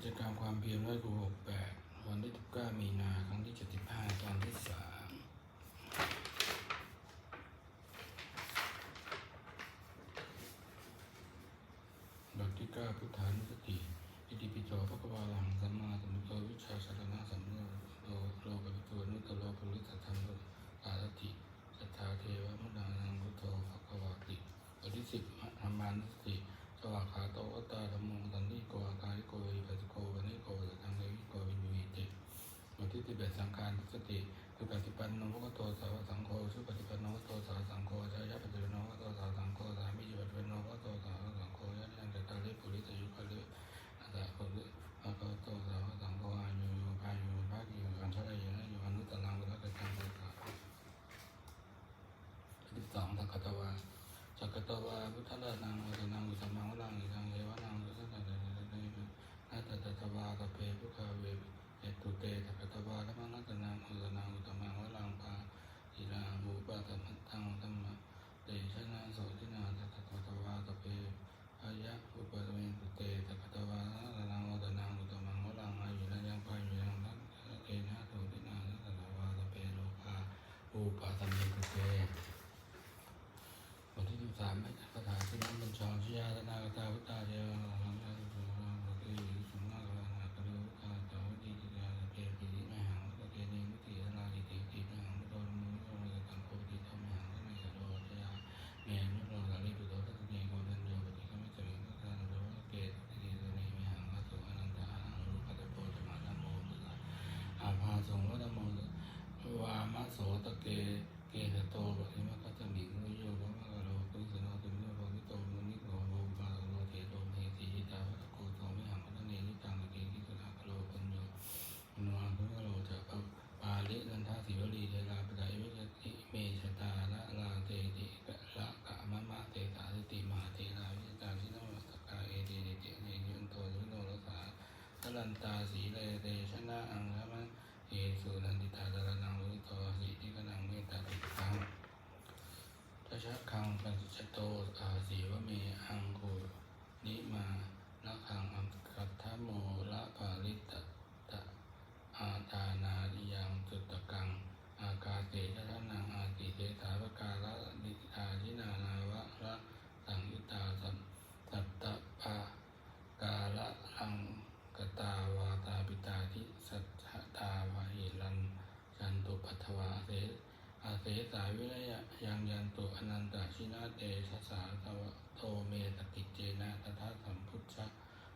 กิจกรรมความเพียรร้อยหกแปดวันที่19มีนาครั้งที่75ตอนที่สามบทที่เก้าพุทธานุสติอิติปิโสภควาลังสัมมาสัมพุทโธวิชาสารณะสัมโนโลโลกวิโตนุตโลภุริสัทธัมโลสาติสัทธาเทวมุนานังพุทโธภควาติบทที่สิบธรรมานุสติ วากขาโตวัตตาธรรมงสันติโกอาการิโกวิปัสโกวันนิโกสังเกวิโกวิญญูหิติบทที่สิบเอ็ดสังขารสติคือปฏิปันโนภะคะโตสาวสังโฆสุปฏิปันโนภะคะโตสาวสังโฆชายะปฏิปันโนภะคะโตสาวสังโฆสามิจิปฏิปันโนภะคะโตสาวสังโฆยะนันตตาลิปุริตยุคลิอัตตะโคลิภะโตสาวสังโฆอายุโยภายุภาคิโยอัญชลัยนะโยอนุตตรังวุฒกัจจังโลกาที่สองสักขตวา จักตวาพุทธะนังวัฒนังอุตมังวลังอิทังเยวนังสุสันตะเตเตนาตตะตวาตเปพุคาเวเอตุเตจักตวาธรรมนัตนังอุตนังอุตมังวลังปาอิรังอุปะธรรมตังธรรมเตชะนาโสตินาสักกตวาตเปอายะอุปะเมตุเตสักกตวานานังอุตนังอุตมังวลังอายุนัยังปายุยังทัเตนะโสตินาสักกตวาตเปโลภาอุปะตเมตุเต บทที่สิบสามคาถาที่น้ำบัญชรชิยาธนากตาพุทธาเดียวหังยาสุภาโลกีสุนทรวนาคารุกาจาวิจิติยาเปปิติไม่หังโลเกนิมุติธนาจิติติไม่หังโดนมุโยมิตังโคติธรรมหังทนัยโดชยาเมนุโลกาลิปุโตทัตเนโกนันโยปฏิกรรมจริงทัตานโลเกติติโตเนไม่หังวัตถุอนันตาหังรูปัตโพธรรมะธรรมโมตุตาอาภาสงฆ์วัตโมวามะโสตะเกเกตโตปฏิมะกัตมิงโยภะมะกะโลกุสนาตุโยภวิโตมุนิโกโลภาโลเทโตเมติหิตาวัตโกโตมิหังวัตเนนิตังเกกิสุนาคโลปัญโยมโนอังคุโลจะปปาลินันทาสิวลีเทลาปะไดวิจติเมชตาละลาเตติกะละกะมะมะเตตาติติมหาเตลาวิจตาสิโนมัสสกาเอเดเดเตเนยุนโตยุโนรสา สลันตาสีเลเดชนะอังคะมะเอสุนันติตาตระนังลุโตสิทิกนังเมตตาติตัง ทัชชะคังปัญจโตอาสีวะเมอังกุนิมาละคังอัมกัตถโมละปาลิตตะอาตานาดิยังจุตตะกัง อากาเตชะทะนังอาติเตถาปกาละดิทาชินานาวะละสังยุตตาสัมสัตตะปะกาละลังกตาวาตาปิตาทิสัทธตาวะหิรันจันตุปัทวาเส อาเสสาวิริยะยังยันตุอนันตชินาเตชะสาตวโตเมตติเจนะตถาสัมพุทธะ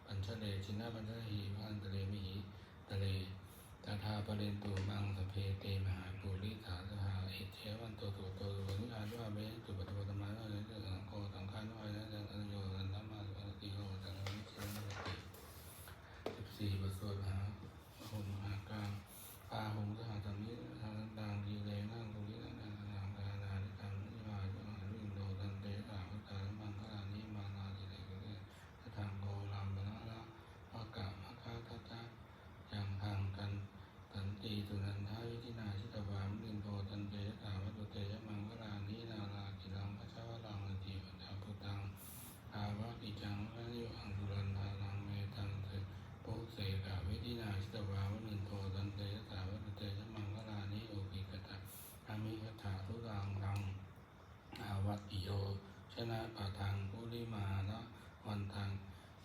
ปัญชเลชินะปัญชเลหิพันตะเลมิหิตะเลตถาปเรนตุมังสเพเตมหาปุริสาสหาเอเทวันโตตุโตตุนิอานุอาเมตุปตุปตมานะเนตุสังโฆสังฆานุอานะจันโยสันนัมาสุปฏิโยสันนิเชนะติสิบสี่บทสวดมหาหุมหากลาง ปาหงสหัสมิทางต่างดีเลยนั่งตรงนี้นั่งทางกานาดิกรรมนิมาจุหันวินโดตันเตสาวุตามังคลานิมานาดิเลยก็ได้ทางโกลัมบนะละวากะมะคาทัตตะยังทางกันตันตีสุนันทาวิธิ นาชิตวามลินโดตันเตสาวัตุเตยมังคลานินาลากิลังพระเจ้าลังอติปัญญาพุตังอาวะกิจังพระยุอังสุรันทานังเมตังเตโปเสกาวิธินาชิตวาวนินโทตันเตสาวัตเตชะมังคลานิโอปิกตะอามิคถาทุรังรังอาวัติโยชนะปะทังกุลิมานะวันทัง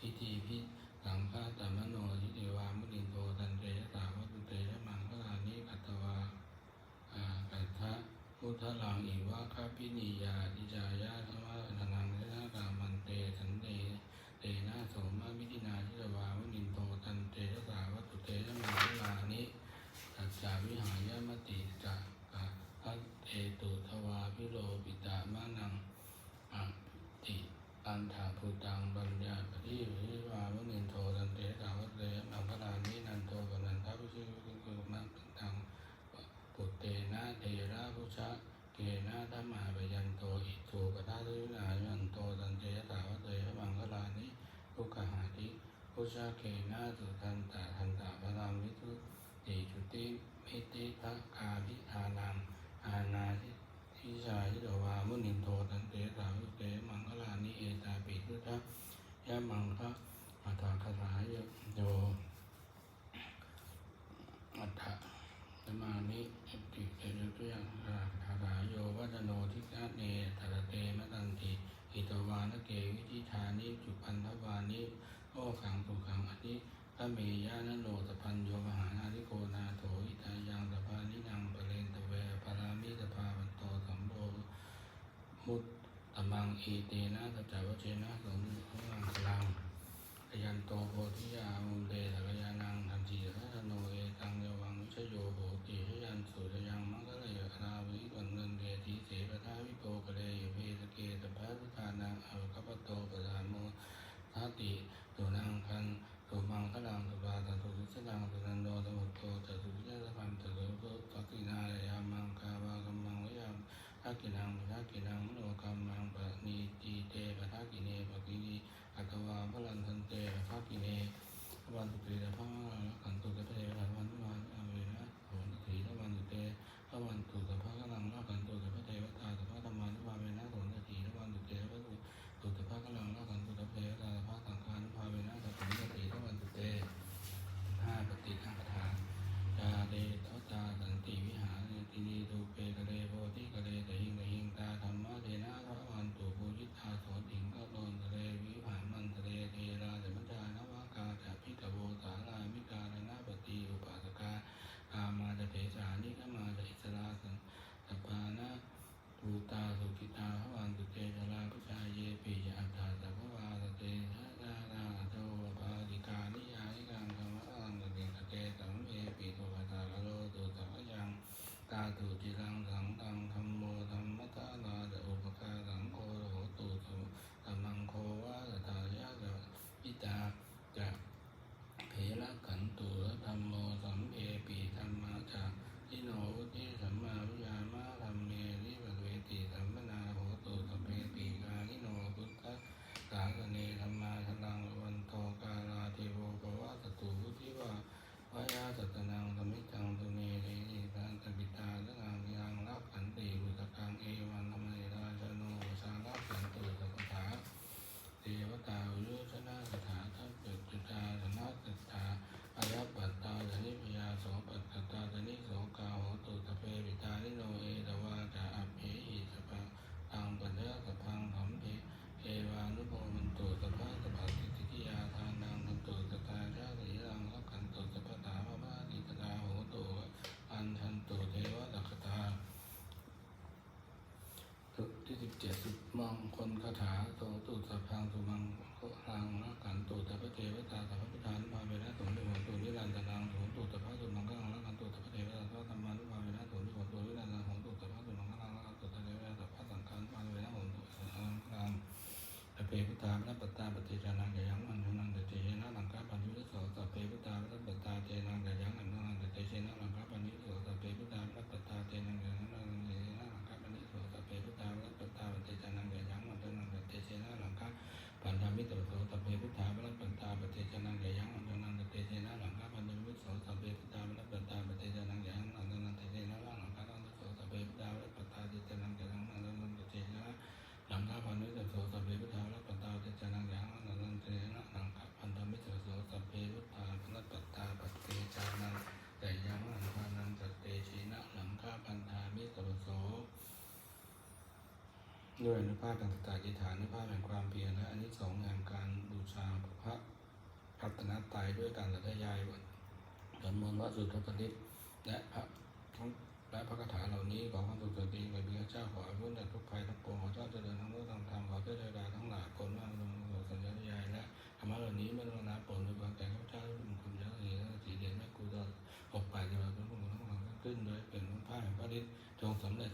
อิติพิสังฆาตมโนยิเทวามุนินโทตันเตสาวัตเตชะมังคลานิกัตตวาอากัตถะ พุทธลังอิวะคาปินิยาติจายาธรรมะนังเทนะกามันเตสันเตเตนะโสมามิตินาชิตวาวนินโตตันเตชะสาวัตุเตชะมังคลานิตัสสาวิหายมติจักกะพัตเตตุทวาพิโรปิตามานังอะติอันถาภูตังบัญญาปฏิวิวาวนินโทตันเตชะสาวัตถุเตชะมังคลานินันโทปนันทวิชิวิคุมังตังปุตเตนะเทระพุชะ เกนะธ รมาปยันโตอิทูปทาตุนายันโตตันเจยตาวะเตยมังคลานิทุกขหาติพุชาเกนะสุทันตาทันตาพลังวิทุติจุติมิติภะกาภิทานังอานาทิทิชายิโตวามุนินโทตันเตตาวะเตมังคลานิเอตาปิทุทะยะมังคะ มุตตมังอีเตนะสัจจวเจนะสมุทลังพลังขยันโตโพธิยามุเดสักยานังทันทีพระโนเอตังเยวังวิชโยโหติขยันสุเร ทักกินังปะทักกินังโนกามังปะนีจีเตปะทักกิเนปะกินีอัตวาพลันทันเตปะทักกิเนวันตุกีระพังขันตุกะเตวัวันวันอเวนะโหนตุกีระวันตุเตวันตุกะพังกำลังรักขัน 土地 chơi. นคาถาโตตุสัพพังสุมังโคลังละกันโตแต่พระเทวตาแต่พระพิธานมาเวนะสม ด้วยอนุภาพต่างสตาจิฐานอนุภาพแห่งความเพียรและอันที่สองแห่งการบูชาพระพัฒนตรัยด้วยการละยายบทสวดมนต์วัสุทธปฏิและพระทั้งและพระคาถาเหล่านี้ขอความสุขสติกับพระเจ้าขอให้พ้นจากทุกภัยทั้งปวงขอเจ้าเจริญทั้งโลกทั้งธรรมขอเจ้าเจริญทั้งหลายผลว่าลงสู่สัญญาณยายและธรรมะเหล่านี้ไม่ต้องนับผลด้ในบางแก่ข้าเจ้าเป็นคุณยักษ์เองสีเด่นแม่กูตอออกไปจะมาเป็นผู้ทั้งหลายขึ้นด้วยเป็นพระแห่งพระฤทธิ์จงสำเร็จ